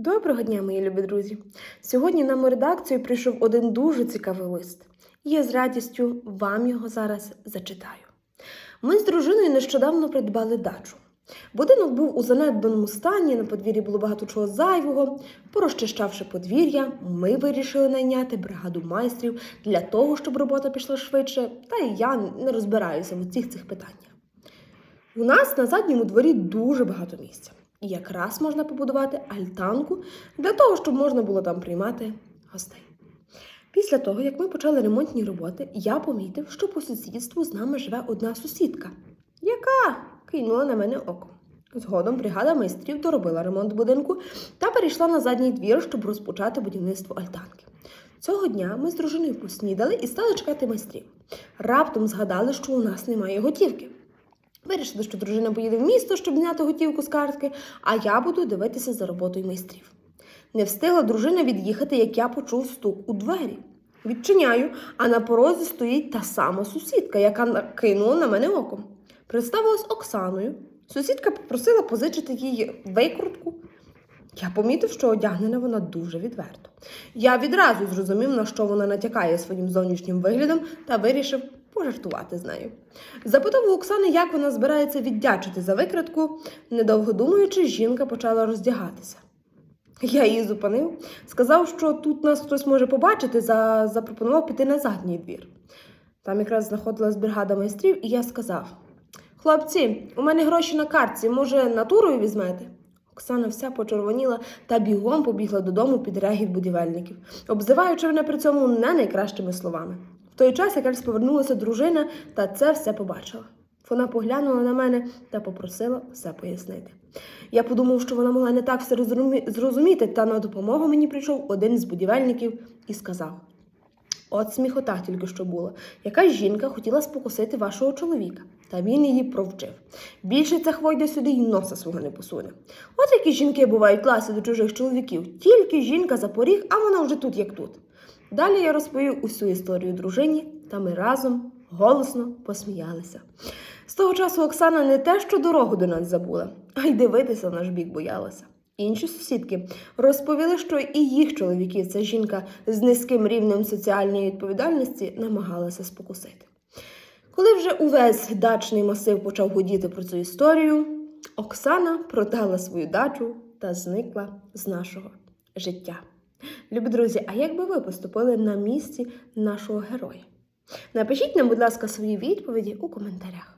Доброго дня, мої любі друзі! Сьогодні нам у редакцію прийшов один дуже цікавий лист. І я з радістю вам його зараз зачитаю. Ми з дружиною нещодавно придбали дачу. Будинок був у занедбаному стані, на подвір'ї було багато чого зайвого. Порозчищавши подвір'я, ми вирішили найняти бригаду майстрів для того, щоб робота пішла швидше, та і я не розбираюся в усіх цих питаннях. У нас на задньому дворі дуже багато місця. Якраз можна побудувати альтанку для того, щоб можна було там приймати гостей. Після того, як ми почали ремонтні роботи, я помітив, що по сусідству з нами живе одна сусідка, яка кинула на мене око. Згодом бригада майстрів доробила ремонт будинку та перейшла на задній двір, щоб розпочати будівництво альтанки. Цього дня ми з дружиною поснідали і стали чекати майстрів. Раптом згадали, що у нас немає готівки. Вирішили, що дружина поїде в місто, щоб зняти готівку з картки, а я буду дивитися за роботою майстрів. Не встигла дружина від'їхати, як я почув стук у двері. Відчиняю, а на порозі стоїть та сама сусідка, яка накинула на мене оком. Представилась Оксаною. Сусідка попросила позичити їй викрутку. Я помітив, що одягнена вона дуже відверто. Я відразу зрозумів, на що вона натякає своїм зовнішнім виглядом, та вирішив пожартувати з нею. Запитав у Оксани, як вона збирається віддячити за викрадку. Недовго думаючи, жінка почала роздягатися. Я її зупинив, сказав, що тут нас хтось може побачити, за... запропонував піти на задній двір. Там якраз знаходилась бригада майстрів, і я сказав: Хлопці, у мене гроші на картці, може, натурою візьмете? Оксана вся почервоніла та бігом побігла додому під регіт будівельників, обзиваючи мене при цьому не найкращими словами. Той час якраз повернулася дружина та це все побачила. Вона поглянула на мене та попросила все пояснити. Я подумав, що вона могла не так все зрозуміти, та на допомогу мені прийшов один з будівельників і сказав: От сміхота тільки що була. Якась жінка хотіла спокусити вашого чоловіка, та він її провчив. Більше ця хвойда сюди й носа свого не посуне. От які жінки бувають класи до чужих чоловіків, тільки жінка за поріг, а вона вже тут, як тут. Далі я розповів усю історію дружині, та ми разом голосно посміялися. З того часу Оксана не те, що дорогу до нас забула, а й дивитися в наш бік боялася. Інші сусідки розповіли, що і їх чоловіків ця жінка з низьким рівнем соціальної відповідальності намагалася спокусити. Коли вже увесь дачний масив почав гудіти про цю історію, Оксана продала свою дачу та зникла з нашого життя. Любі друзі, а як би ви поступили на місці нашого героя? Напишіть нам, будь ласка, свої відповіді у коментарях.